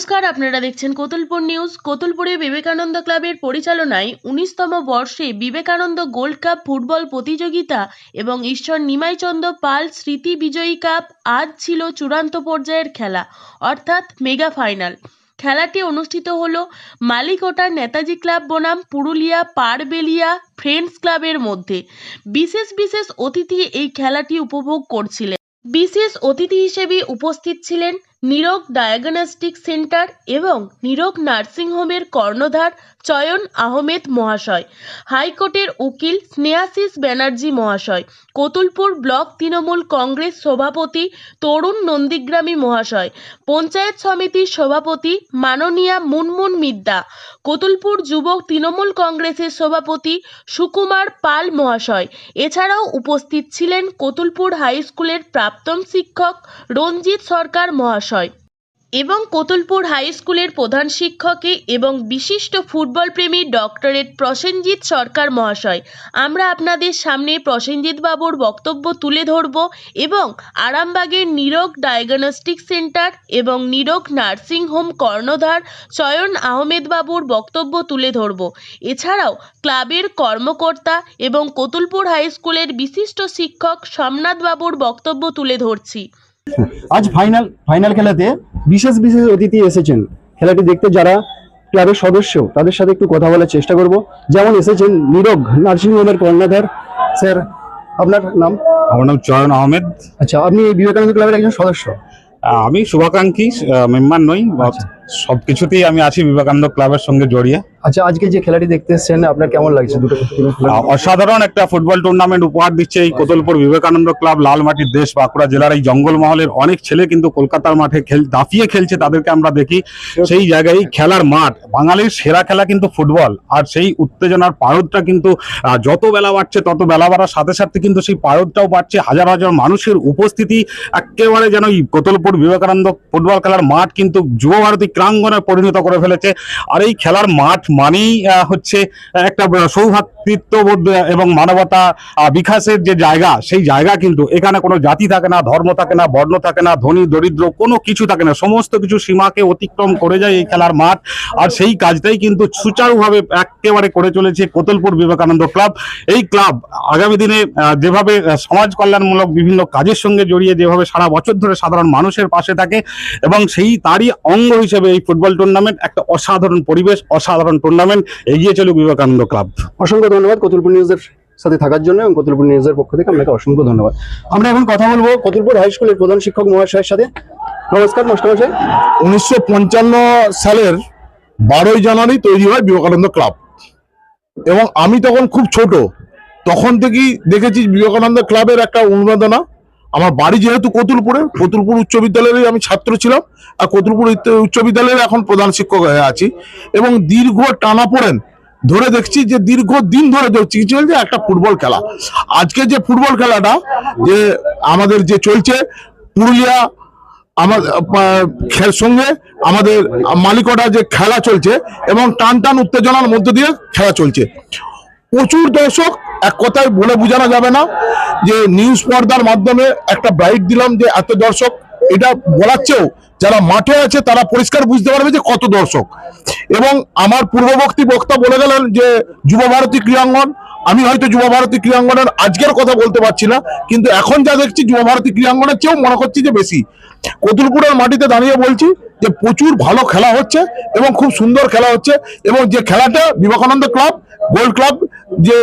নমস্কার, আপনারা দেখছেন কোতুলপুর নিউজ। কোতুলপুরে বিবেকানন্দ ক্লাবের পরিচালনায় উনিশতম বর্ষে বিবেকানন্দ গোল্ড কাপ ফুটবল প্রতিযোগিতা এবং ঈশ্বর নিমাইচন্দ পাল স্মৃতি বিজয়ী কাপ আজ ছিল চূড়ান্ত পর্যায়ের খেলা, অর্থাৎ মেগা ফাইনাল। খেলাটি অনুষ্ঠিত হল মালিকোটার নেতাজি ক্লাব বনাম পুরুলিয়া পারবেলিয়া ফ্রেন্ডস ক্লাবের মধ্যে। বিশেষ বিশেষ অতিথি এই খেলাটি উপভোগ করছিলেন। বিশেষ অতিথি হিসেবে উপস্থিত ছিলেন নিরোগ ডায়াগনস্টিক সেন্টার এবং নিরোগ নার্সিংহোমের কর্ণধার চয়ন আহমেদ মহাশয়। হাইকোর্টের উকিল স্নেহাশিস ব্যানার্জি মহাশয়। কতুলপুর ব্লক তৃণমূল কংগ্রেস সভাপতি তরুণ নন্দীগ্রামী মহাশয়। পঞ্চায়েত সমিতির সভাপতি মাননীয়া মুনমুন মিদ্দা। কতুলপুর যুবক তৃণমূল কংগ্রেসের সভাপতি সুকুমার পাল মহাশয়। এছাড়াও উপস্থিত ছিলেন কতুলপুর হাই স্কুলের প্রাক্তন শিক্ষক রঞ্জিত সরকার মহাশয়। এবং কতুলপুর হাই স্কুলের প্রধান শিক্ষকে এবং বিশিষ্ট ফুটবল প্রেমী ডক্টরেট প্রসেনজিৎ সরকার মহাশয়। আমরা আপনাদের সামনে প্রসেনজিৎ বাবুর বক্তব্য তুলে ধরব এবং আরামবাগের নিরোগ ডায়াগনস্টিক সেন্টার এবং নিরোগ নার্সিং হোম কর্ণধার চয়ন আহমেদ বাবুর বক্তব্য তুলে ধরব। এছাড়াও ক্লাবের কর্মকর্তা এবং কতুলপুর হাই স্কুলের বিশিষ্ট শিক্ষক সোমনাথ বাবুর বক্তব্য তুলে ধরছি। আজ ফাইনাল ফাইনাল খেলাতে বিশেষ বিশেষ অতিথি এসেছেন। খেলাটি দেখতে যারা ক্লাবের সদস্য তাদের সাথে একটু কথা বলার চেষ্টা করব। যেমন এসেছেন নিরোগ নার্সিংহোমের হোমের কর্ণধার স্যার আপনার নাম? আমার নাম চয়ন আহমেদ। আচ্ছা আপনি বিবেকানন্দ ক্লাবের একজন সদস্য। আমি শুভাকাঙ্ক্ষী মেম্বার নই আচ্ছা। সব কিছুতেই আমি আছি বিবেকানন্দ ক্লাবের সঙ্গে জড়িয়ে। আচ্ছা আজকে যে খেলাটি দেখতে এসেছেন আপনার কেমন লাগছে দুটো অসাধারণ একটা ফুটবল টুর্নামেন্ট উপহার দিচ্ছে এই কোতলপুর বিবেকানন্দ ক্লাব লালমাটির দেশ বাঁকুড়া জেলার এই জঙ্গলমহলের। অনেক ছেলে কিন্তু কলকাতার মাঠে খেল দাফিয়ে খেলছে তাদেরকে আমরা দেখি। সেই জায়গায় খেলার মাঠ বাঙালির সেরা খেলা কিন্তু ফুটবল। আর সেই উত্তেজনার পারদটা কিন্তু যত বেলা বাড়ছে তত বেলা বাড়ার সাথে সাথে কিন্তু সেই পারদটাও বাড়ছে। হাজার হাজার মানুষের উপস্থিতি একেবারে যেন এই কোতলপুর বিবেকানন্দ ফুটবল খেলার মাঠ কিন্তু যুব ভারতী ক্রাঙ্গনে পরিণত করে ফেলেছে। আর এই খেলার মাঠ মানেই হচ্ছে একটা সৌভাতৃত্ববোধ এবং মানবতা বিকাশের যে জায়গা, সেই জায়গা কিন্তু এখানে কোনো জাতি থাকে না, ধর্ম থাকে না, বর্ণ থাকে না, ধনী, দরিদ্র, কোনো কিছু থাকে না। সমস্ত কিছু সীমাকে অতিক্রম করে যায় এই খেলার মাঠ। আর সেই কাজটাই কিন্তু সুচারুভাবে একেবারে করে চলেছে কোতলপুর বিবেকানন্দ ক্লাব। এই ক্লাব আগামী দিনে যেভাবে সমাজ কল্যাণমূলক বিভিন্ন কাজের সঙ্গে জড়িয়ে যেভাবে সারা বছর ধরে সাধারণ মানুষের পাশে থাকে এবং সেই তারই অঙ্গ হিসেবে এই ফুটবল টুর্নামেন্ট একটা অসাধারণ পরিবেশ অসাধারণ টুর্নামেন্ট এগিয়ে চলুক বিবেকানন্দ ক্লাব। অসংখ্য ধন্যবাদ কতুলপুর নিউজের সাথে থাকার জন্য এবং কতুলপুর নিউজের পক্ষ থেকে আপনাকে অসংখ্য ধন্যবাদ। আমরা এখন কথা বলব কতুলপুর হাই স্কুলের প্রধান শিক্ষক মহাশয়ের সাথে। নমস্কার মাস্টারমশাই। উনিশশো পঞ্চান্ন সালের বারোই জানুয়ারি তৈরি হয় বিবেকানন্দ ক্লাব। এবং আমি তখন খুব ছোট তখন থেকেই দেখেছি বিবেকানন্দ ক্লাবের একটা উন্মাদনা আমার বাড়ি যেহেতু কতুলপুরে, কতুলপুর উচ্চ বিদ্যালয়েরই আমি ছাত্র ছিলাম, আর কতুলপুর উচ্চ- বিদ্যালয়ের এখন প্রধান শিক্ষক হয়ে আছি। এবং দীর্ঘ টানা পড়েন, ধরে দেখছি যে দীর্ঘ দিন ধরে চলছে একটা ফুটবল খেলা। আজকে যে ফুটবল খেলাটা, যে আমাদের যে চলছে, পুরুলিয়া আমার সঙ্গে আমাদের মালিকটা যে খেলা চলছে, এবং টান টান উত্তেজনার মধ্য দিয়ে খেলা চলছে। প্রচুর দর্শক, এক কথায় বলে বোঝানো যাবে না যে নিউজ পর্দার মাধ্যমে একটা ব্রাইট দিলাম যে এত দর্শক। এটা বলার চেয়েও যারা মাঠে আছে, তারা পরিষ্কার বুঝতে পারবে যে কত দর্শক। এবং আমার পূর্ববর্তী বক্তা বলে গেলেন যে, যুব ভারতী ক্রীড়াঙ্গন। আমি হয়তো যুব ভারতী ক্রীড়াঙ্গনের আজকের কথা বলতে পারছি না, কিন্তু এখন যা দেখছি, যুব ভারতী ক্রীড়াঙ্গনের চেয়েও মনে করছি যে বেশি। কতুলপুরের মাটিতে দাঁড়িয়ে বলছি যে, প্রচুর ভালো খেলা হচ্ছে এবং খুব সুন্দর খেলা হচ্ছে এবং যে খেলাটা বিবেকানন্দ ক্লাব, গোল্ড ক্লাব যে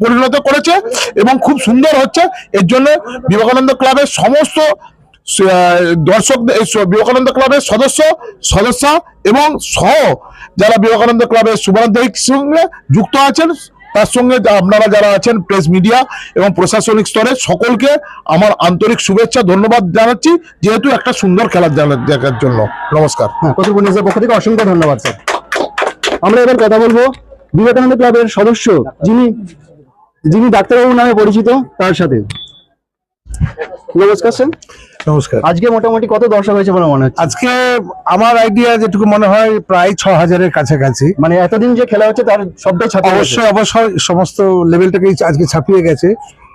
পরিণত করেছে এবং খুব সুন্দর হচ্ছে। এর জন্য বিবেকানন্দ ক্লাবের সমস্ত আহ, দর্শকদের বিবেকানন্দ ক্লাবের সদস্য সদস্য এবং সহ যারা বিবেকানন্দ ক্লাবের শুভারন্তরিক সঙ্গে যুক্ত আছেন তার সঙ্গে আপনারা যারা আছেন প্রেস মিডিয়া এবং প্রশাসনিক স্তরে সকলকে আমার আন্তরিক শুভেচ্ছা ধন্যবাদ জানাচ্ছি যেহেতু একটা সুন্দর খেলা দেখার জন্য। নমস্কার। হ্যাঁ পক্ষ থেকে অসংখ্য ধন্যবাদ স্যার। আমরা এবার কথা বলব বিবেকানন্দ ক্লাবের সদস্য যিনি যিনি ডাক্তারবাবু নামে পরিচিত তার সাথে। নমস্কার স্যার। নমস্কার। আজকে মোটামুটি কত দর্শক হয়েছে বলে মনে হচ্ছে? আজকে আমার আইডিয়া যেটুকু মনে হয় প্রায় ছ হাজারের কাছাকাছি। মানে এতদিন যে খেলা হচ্ছে তার সবটাই ছাপিয়ে অবশ্যই অবশ্যই সমস্ত লেভেলটাকেই আজকে ছাপিয়ে গেছে।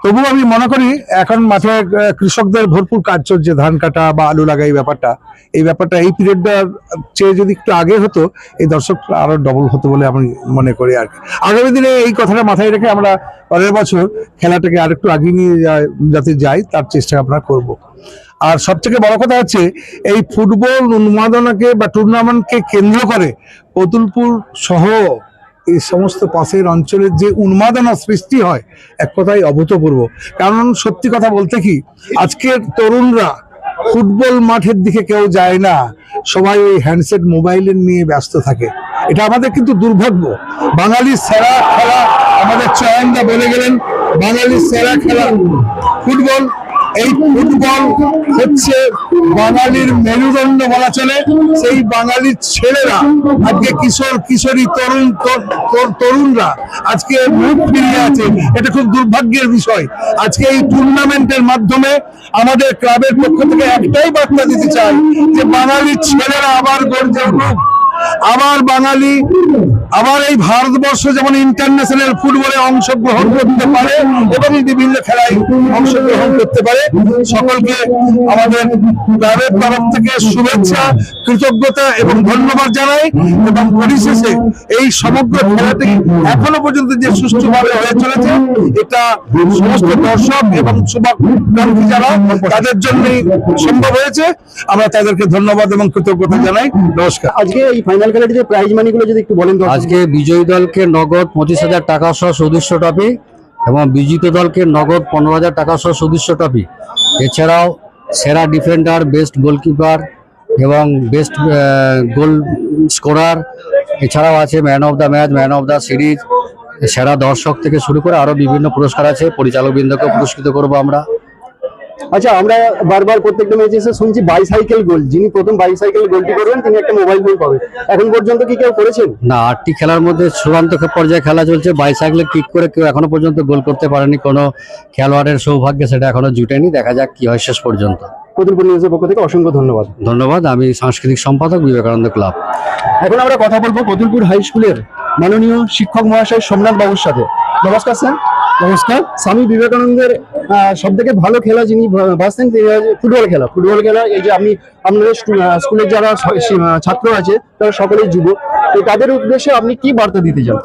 তবুও আমি মনে করি এখন মাঠে কৃষকদের ভরপুর কাজ চলছে, ধান কাটা বা আলু লাগা, এই ব্যাপারটা। এই ব্যাপারটা এই পিরিয়ডটা চেয়ে যদি একটু আগে হতো, এই দর্শক আরও ডবল হতো বলে আমি মনে করি আর আগামী দিনে এই কথাটা মাথায় রেখে আমরা পরের বছর খেলাটাকে আরেকটু আগিয়ে নিয়ে যাতে যাই, তার চেষ্টা আমরা করব। আর সব থেকে বড় কথা হচ্ছে, এই ফুটবল উন্মাদনাকে বা টুর্নামেন্টকে কেন্দ্র করে কতুলপুর সহ এই সমস্ত পাশের অঞ্চলের যে উন্মাদনা সৃষ্টি হয়, এক কথায় অভূতপূর্ব। কারণ সত্যি কথা বলতে কি, আজকের তরুণরা ফুটবল মাঠের দিকে কেউ যায় না, সবাই ওই হ্যান্ডসেট মোবাইলের নিয়ে ব্যস্ত থাকে। এটা আমাদের কিন্তু দুর্ভাগ্য। বাঙালির সেরা খেলা আমাদের চয়নদা বলে গেলেন, বাঙালির সেরা খেলা ফুটবল এই ফুটবল হচ্ছে বাঙালির মেরুদণ্ড বলা চলে। সেই বাঙালির ছেলেরা, আজকে কিশোর, কিশোরী, তরুণ, তর- তর- তরুণরা আজকে মুখ ফিরিয়ে আছে। এটা খুব দুর্ভাগ্যের বিষয়। আজকে এই টুর্নামেন্টের মাধ্যমে আমাদের ক্লাবের পক্ষ থেকে একটাই বার্তা দিতে চাই যে বাঙালির ছেলেরা আবার গর্জে উঠুক। আবার বাঙালি, আবার এই ভারতবর্ষ যেমন ইন্টারন্যাশনাল ফুটবলে অংশগ্রহণ করতে পারে এবং বিভিন্ন খেলায় অংশগ্রহণ করতে পারে, সকলকে আমাদের ক্লাবের তরফ থেকে শুভেচ্ছা, কৃতজ্ঞতা এবং ধন্যবাদ জানাই এবং পরিশেষে এই সমগ্র খেলাটি এখনও পর্যন্ত যে সুষ্ঠুভাবে হয়ে চলেছে, এটা সমস্ত দর্শক এবং শুভাকাঙ্ক্ষী যারা, তাদের জন্যই সম্ভব হয়েছে। আমরা তাদেরকে ধন্যবাদ এবং কৃতজ্ঞতা জানাই। নমস্কার। আজকে এই ফাইনাল খেলাটিতে প্রাইজ মানিগুলো যদি একটু বলেন আজকে বিজয়ী দলকে নগদ পঁচিশ হাজার টাকা সহ সদস্য ট্রফি এবং বিজিত দলকে নগদ পনেরো হাজার টাকা সহ সদস্য ট্রফি। এছাড়াও সেরা ডিফেন্ডার বেস্ট গোলকিপার এবং বেস্ট গোল স্কোরার এছাড়াও আছে man of the match man of the series সেরা দর্শক থেকে শুরু করে আরও বিভিন্ন পুরস্কার আছে। পরিচালকবৃন্দকে পুরস্কৃত করব আমরা। আচ্ছা আমরা বারবার প্রত্যেকটা ম্যাচে এসে শুনছি বাইসাইকেল গোল যিনি প্রথম বাইসাইকেল গোলটি করবেন, তিনি একটা মোবাইল ফোন পাবেন। এখন পর্যন্ত কি কেউ করেছেন? না, আটটি খেলার মধ্যে চূড়ান্ত পর্যায়ে খেলা চলছে। বাইসাইকেলে কিক করে কেউ এখনও পর্যন্ত গোল করতে পারেনি। কোনো খেলোয়াড়ের সৌভাগ্যে সেটা এখনও জুটেনি। দেখা যাক কি হয় শেষ পর্যন্ত। কতুলপুর নিউজের পক্ষ থেকে অসংখ্য ধন্যবাদ। ধন্যবাদ। আমি সাংস্কৃতিক সম্পাদক বিবেকানন্দ ক্লাব। এখন আমরা কথা বলব কতুলপুর হাই স্কুলের মাননীয় শিক্ষক মহাশয় সোমনাথ বাবুর সাথে। নমস্কার স্যার। নমস্কার। স্বামী বিবেকানন্দের সব থেকে ভালো খেলা যিনি ভা- তিনি ফুটবল খেলা। ফুটবল খেলা এই যে আমি আপনাদের স্কুলের যারা ছাত্র আছে তারা সকলেই যুব। তো তাদের উদ্দেশ্যে আপনি কি বার্তা দিতে চান?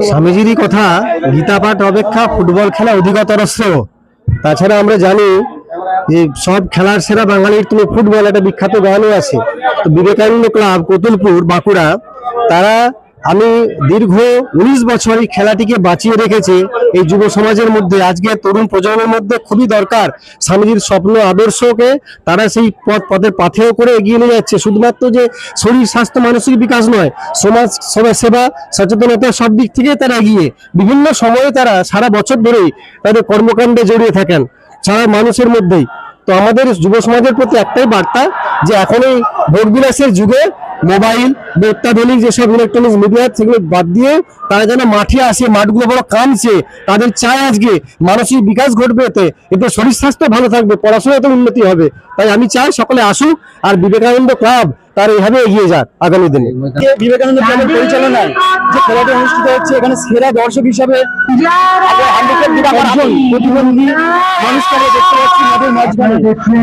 স্বামীজিরই কথা গীতা পাঠ অপেক্ষা ফুটবল খেলা অধিকতর শ্রেয়। তাছাড়া আমরা জানি যে সব খেলার সেরা বাঙালির তুমি ফুটবল একটা বিখ্যাত গানও আছে। তো বিবেকানন্দ ক্লাব, কতুলপুর, বাঁকুড়া, তারা আমি দীর্ঘ উনিশ বছর এই খেলাটিকে বাঁচিয়ে রেখেছে এই যুব সমাজের মধ্যে। আজকে তরুণ প্রজন্মের মধ্যে খুবই দরকার স্বামীজির স্বপ্ন, আদর্শকে তারা সেই পথ, পথের পাথেও করে এগিয়ে নিয়ে যাচ্ছে। শুধুমাত্র যে শরীর, স্বাস্থ্য, মানসিক বিকাশ নয়, সমাজ সমাজ সেবা, সচেতনতা সব দিক থেকে তারা এগিয়ে। বিভিন্ন সময়ে তারা সারা বছর ধরেই তাদের কর্মকাণ্ডে জড়িয়ে থাকেন। সারা মানুষের মধ্যেই। তো আমাদের যুব সমাজের প্রতি একটাই বার্তা যে এখন এই ভোটবিলাসের যুগে মোবাইল অত্যাধুনিক যেসব ইলেকট্রনিক্স মিডিয়া সেগুলো বাদ দিয়ে তারা যেন মাঠে আসে মাঠগুলো বড় কামছে তাদের চায় আজকে মানসিক বিকাশ ঘটবে এতে। এতে শরীর স্বাস্থ্য ভালো থাকবে পড়াশোনাতে উন্নতি হবে। তাই আমি চাই সকলে আসুক আর বিবেকানন্দ ক্লাব তার এইভাবে এগিয়ে যাক আগামী দিনে। বিবেকানন্দ ক্লাবের পরিচালনায় যে খেলাটি অনুষ্ঠিত হচ্ছে এখানে সেরা দর্শক হিসাবে প্রতিবন্ধী মানুষকে দেখতে পাচ্ছি মাঠের মাঝখানে।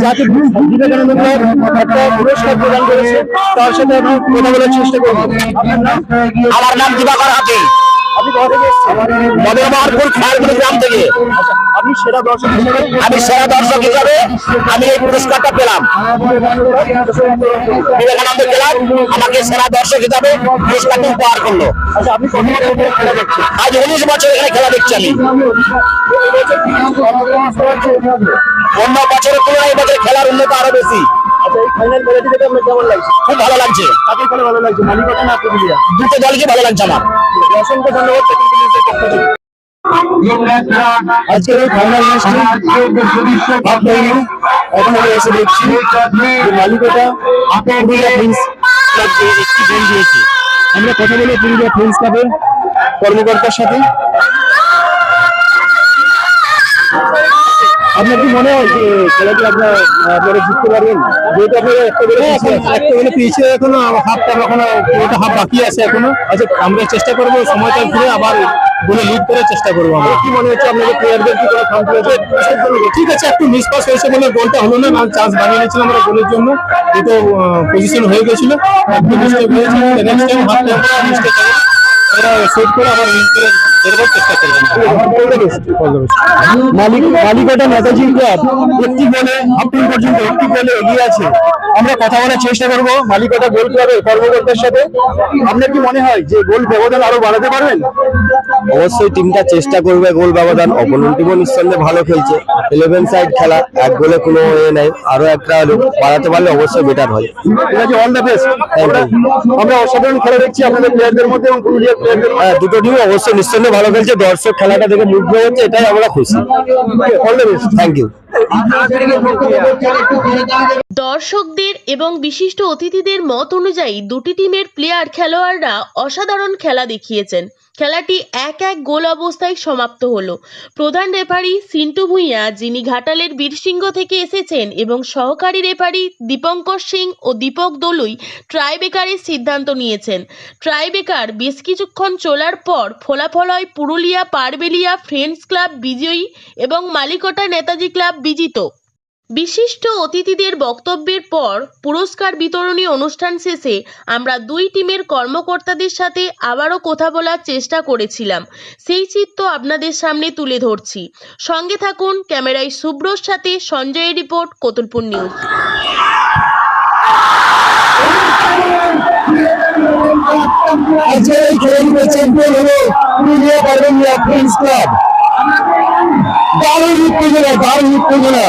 যাকে বিবেকানন্দ ক্লাব একটা পুরস্কার প্রদান করেছে তার সাথে আমরা কথা বলার আমার নাম দিবাকর হাতি। আমি সেরা দর্শক হিসাবে আমি এই পুরস্কারটা পেলাম। বিবেকানন্দ ক্লাব আমাকে সেরা দর্শক হিসাবে পুরস্কারটা উপহার করল। আজ উনিশ বছর এখানে খেলা দেখছি আমি। অন্য বছরের তুলনায় এবছর খেলার উন্নত আরও বেশি। আচ্ছা এই ফাইনাল আপনার কেমন লাগছে? খুব ভালো লাগছে। কাকে খেলে ভালো লাগছে? মালিকতা না পুরুলিয়া? দুটো দলকে ভালো লাগছে আমার। অসংখ্য ধন্যবাদ। প্রতিনিধি নিউজের পক্ষ থেকে। আজকের এই ফাইনাল ম্যাচটি এখন আমরা এসে দেখছি যে মালিকতা পুরুলিয়া প্রিন্স ক্লাবকে একটি গোল দিয়েছে। আমরা কথা বলে পুরুলিয়া প্রিন্স ক্লাবের কর্মকর্তার সাথে আপনার কি মনে হয় যে খেলাটি আপনার আপনারা জিততে পারবেন? যেহেতু আপনারা একটা করে পিছিয়ে আছেন। একটা মানে পিছিয়ে এখনও হাফটা এখনও পুরোটা হাফ বাকি আছে এখনও। আচ্ছা আমরা চেষ্টা করব সময়টা ঘুরে আবার বলে লিড করার চেষ্টা করব আমরা। কি মনে হচ্ছে আপনাদের প্লেয়ারদের কি কোনো খাম ঠিক আছে একটু মিস পাস হয়েছে বলে গোলটা হলো না না চান্স বানিয়ে নিয়েছিলাম আমরা গোলের জন্য। দুটো পজিশন হয়ে গেছিল। একটু মিস্টেক হয়েছে নেক্সট টাইম হাফ মিস্টেক হবে সেট করে আবার মালিক মালিকটা নেতাজি ক্লাব একটি গোলে হাফ পর্যন্ত একটি গোলে এগিয়ে আছে। আমরা কথা বলার চেষ্টা করব। মালিকটা গোল কর্মকর্তার সাথে। আপনার কি মনে হয় যে গোল ব্যবধান আরও বাড়াতে পারবেন? অবশ্যই টিমটা চেষ্টা করবে গোল ব্যবধান। অপোনেন্ট টিমও নিঃসন্দেহে ভালো খেলছে। ইলেভেন সাইড খেলা এক গোলে কোনো এ নেই। আরও একটা বাড়াতে পারলে অবশ্যই বেটার হয়। ঠিক আছে অল দ্য বেস্ট আমরা অসাধারণ খেলা দেখছি আপনাদের প্লেয়ারদের মধ্যে এবং পুরুলিয়ার প্লেয়ারদের হ্যাঁ দুটো টিম অবশ্যই নিঃসন্দেহে ভালো খেলছে, দর্শক খেলাটা দেখে মুগ্ধ হচ্ছে, এটাই আমরা খুশি। থ্যাংক ইউ দর্শকদের এবং বিশিষ্ট অতিথিদের মত অনুযায়ী দুটি টিমের প্লেয়ার খেলোয়াড়রা অসাধারণ খেলা দেখিয়েছেন। খেলাটি এক এক গোল অবস্থায় সমাপ্ত হলো। প্রধান রেফারি সিন্টু ভূঁইয়া, যিনি ঘাটালের বীরসিংহ থেকে এসেছেন এবং সহকারী রেফারি দীপঙ্কর সিং ও দীপক দলুই ট্রাইবেকারের সিদ্ধান্ত নিয়েছেন। ট্রাইবেকার বেশ কিছুক্ষণ চলার পর ফলাফল হয় পুরুলিয়া পারবেলিয়া ফ্রেন্ডস ক্লাব বিজয়ী এবং মালিকোটা নেতাজি ক্লাব বিজিত। বিশিষ্ট অতিথিদের বক্তব্যের পর পুরস্কার বিতরণী অনুষ্ঠান শেষে আমরা দুই টিমের কর্মকর্তাদের সাথে আবারও কথা বলার চেষ্টা করেছিলাম। সেই চিত্র আপনাদের সামনে তুলে ধরছি। সঙ্গে থাকুন ক্যামেরায় শুভ্রর সাথে সঞ্জয়ের রিপোর্ট, কতুলপুর নিউজ। দারুণ উত্তেজনা দারুণ উত্তেজনা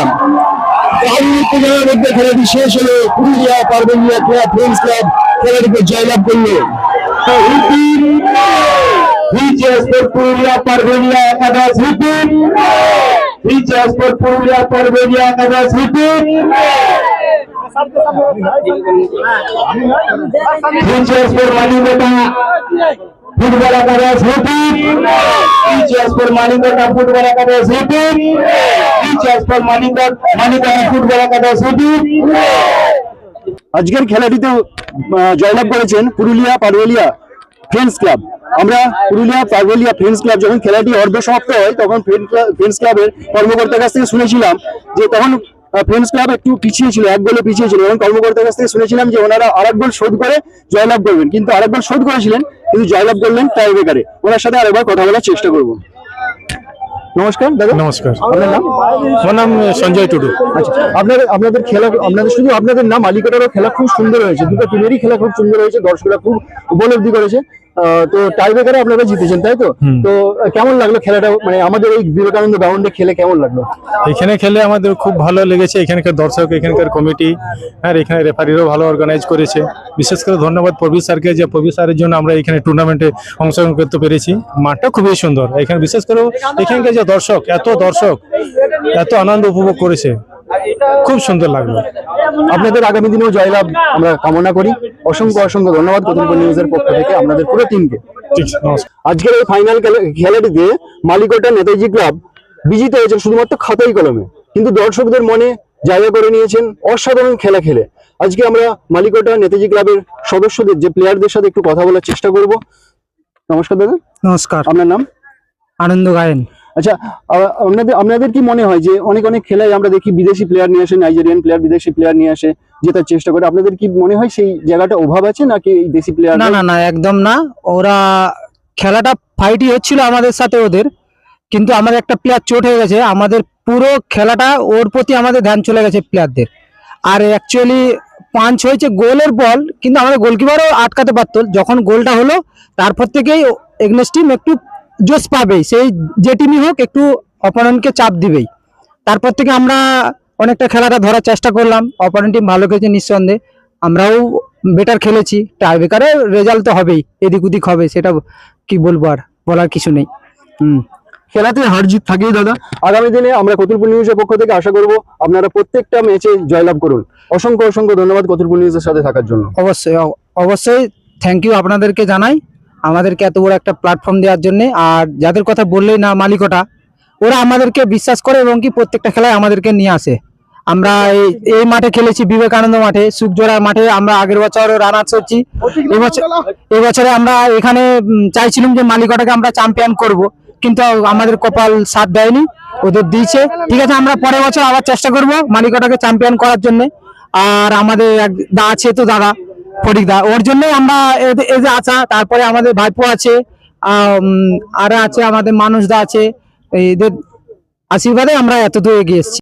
দারুণ উত্তেজনার মধ্যে খেলাটি শেষ হলো Purulia Parbenia club friends club খেলাটিকে জয়লাভ করল পুরুলিয়া পারবেনিয়া একাদশ রিপিট রিচার্জপুর পুরুলিয়া পারবেনিয়া একাদশ রিপিট রিচার্জপুর মানিকতা ফুটবল একাদশ রিপিট রিচার্জপুর মানিকতা ফুটবল একাদশ রিপিট রিচার্জপুর মানিকতা মানিকতা ফুটবল একাদশ রিপিট আজকের খেলাটিতে জয়লাভ করেছেন পুরুলিয়া পারবেলিয়া ফ্রেন্ডস ক্লাব। আমরা পুরুলিয়া পারবেলিয়া ফ্রেন্ডস ক্লাব যখন খেলাটি অর্ধ সমাপ্ত হয়, তখন ফ্রেন্ডস ক্লাবের কর্মকর্তার কাছ থেকে শুনেছিলাম যে তখন ফ্রেন্ডস ক্লাব একটু পিছিয়ে ছিল এক গোলে পিছিয়ে ছিল এবং কর্মকর্তার কাছ থেকে শুনেছিলাম যে ওনারা আরেক গোল শোধ করে জয়লাভ করবেন। কিন্তু আরেক গোল শোধ করেছিলেন কিন্তু জয়লাভ করলেন টাই বেকারে ওনার সাথে আরেকবার কথা বলার চেষ্টা করব। নমস্কার দাদা। নমস্কার। আপনার নাম? আমার নাম সঞ্জয় টুডু। আচ্ছা আপনাদের আপনাদের খেলা আপনাদের শুধু আপনাদের না মালিকটারও খেলা খুব সুন্দর হয়েছে। দুটো টিমেরই খেলা খুব সুন্দর হয়েছে দর্শকরা খুব উপলব্ধি করেছে। তো টাই ব্রেকারে আপনারা জিতেছেন তাই তো? তো কেমন লাগল খেলাটা? মানে আমাদের এই বিবেকানন্দ গ্রাউন্ডে খেলে কেমন লাগল? এখানে খেলে আমাদের খুব ভালো লেগেছে। এখানকার দর্শক এখানকার কমিটি আর এখানে রেফারিরও ভালো অর্গানাইজ করেছে। বিশেষ করে ধন্যবাদ প্রবীর স্যারকে যে প্রবীর স্যারের জন্য আমরা এখানে টুর্নামেন্টে অংশগ্রহণ করতে পেরেছি। মাঠটা খুবই সুন্দর। এখানে বিশেষ করে এখানকার যে দর্শক এত দর্শক এত আনন্দ উপভোগ করেছে। খুব সুন্দর লাগল। আপনাদের আগামী দিনেও জয়লাভ আমরা কামনা করি। অসংখ্য অসংখ্য ধন্যবাদ কতুলপুর নিউজের পক্ষ থেকে আপনাদের পুরো টিমকে। আজকের এই ফাইনাল খেলাটিতে মালিকটা নেতাজি ক্লাব বিজিত হয়েছেন শুধুমাত্র খাতাই কলমে। কিন্তু দর্শকদের মনে জায়গা করে নিয়েছেন অসাধারণ খেলা খেলে। আজকে আমরা মালিকটা নেতাজি ক্লাবের সদস্যদের যে প্লেয়ারদের সাথে একটু কথা বলার চেষ্টা করব। নমস্কার দাদা। নমস্কার। আপনার নাম? আনন্দ গায়েন। আচ্ছা আপনাদের আপনাদের কি মনে হয় যে অনেক অনেক খেলায় আমরা দেখি বিদেশি প্লেয়ার নিয়ে আসে নাইজেরিয়ান প্লেয়ার বিদেশি প্লেয়ার নিয়ে আসে, জেতার চেষ্টা করে। আপনাদের কি মনে হয় সেই জায়গাটা অভাব আছে নাকি দেশি প্লেয়ার না না না, একদম না। ওরা খেলাটা ফাইটই হচ্ছিল আমাদের সাথে ওদের, কিন্তু আমাদের একটা প্লেয়ার চোট হয়ে গেছে। আমাদের পুরো খেলাটা ওর প্রতি আমাদের ধ্যান চলে গেছে প্লেয়ারদের আর অ্যাকচুয়ালি পাঞ্চ হয়েছে গোলের বল কিন্তু আমাদের গোলকিপারও আটকাতে পারতো। যখন গোলটা হলো, তারপর থেকেই এগনেস্ট টিম একটু জোশ পাবেই সেই যে টিমই হোক একটু অপোনেন্টকে চাপ দিবেই। তারপর থেকে আমরা অনেকটা খেলাটা ধরার চেষ্টা করলাম অপোনেন্ট টিম ভালো খেলেছে নিঃসন্দেহে আমরাও বেটার খেলেছি টাইব্রেকারে রেজাল্ট তো হবেই এদিক ওদিক হবে সেটা কি বলব আর বলার কিছু নেই। হুম। খেলাতে হার জিত থাকেই দাদা। আগামী দিনে আমরা কতুলপুর নিউজের পক্ষ থেকে আশা করব আপনারা প্রত্যেকটা ম্যাচে জয়লাভ করুন। অসংখ্য অসংখ্য ধন্যবাদ কতুলপুর নিউজের সাথে থাকার জন্য। অবশ্যই অবশ্যই থ্যাংক ইউ আপনাদেরকে জানাই। আমাদেরকে এত বড় একটা প্ল্যাটফর্ম দেওয়ার জন্য আর যাদের কথা বললেই না মালিকটা ওরা আমাদেরকে বিশ্বাস করে এবং কি প্রত্যেকটা খেলায় আমাদেরকে নিয়ে আসে। আমরা এই এই মাঠে খেলেছি বিবেকানন্দ মাঠে সুখজোড়ার মাঠে আমরা আগের বছর রানার্স হচ্ছি এবছর এবছরে আমরা এখানে চাইছিলাম যে মালিকটাকে আমরা চ্যাম্পিয়ন করব কিন্তু আমাদের কপাল সাথ দেয়নি ওদের দিয়েছে। ঠিক আছে আমরা পরের বছর আবার চেষ্টা করব মালিকটাকে চ্যাম্পিয়ন করার জন্য। আর আমাদের এক দা আছে তো দাদা ফটিক দা, ওর জন্য আমরা এই যে আশা তারপরে আমাদের ভাইপো আছে আর আছে, আমাদের মানুষদা আছে, এদের আশীর্বাদে আমরা এতদূর এগিয়ে এসেছি।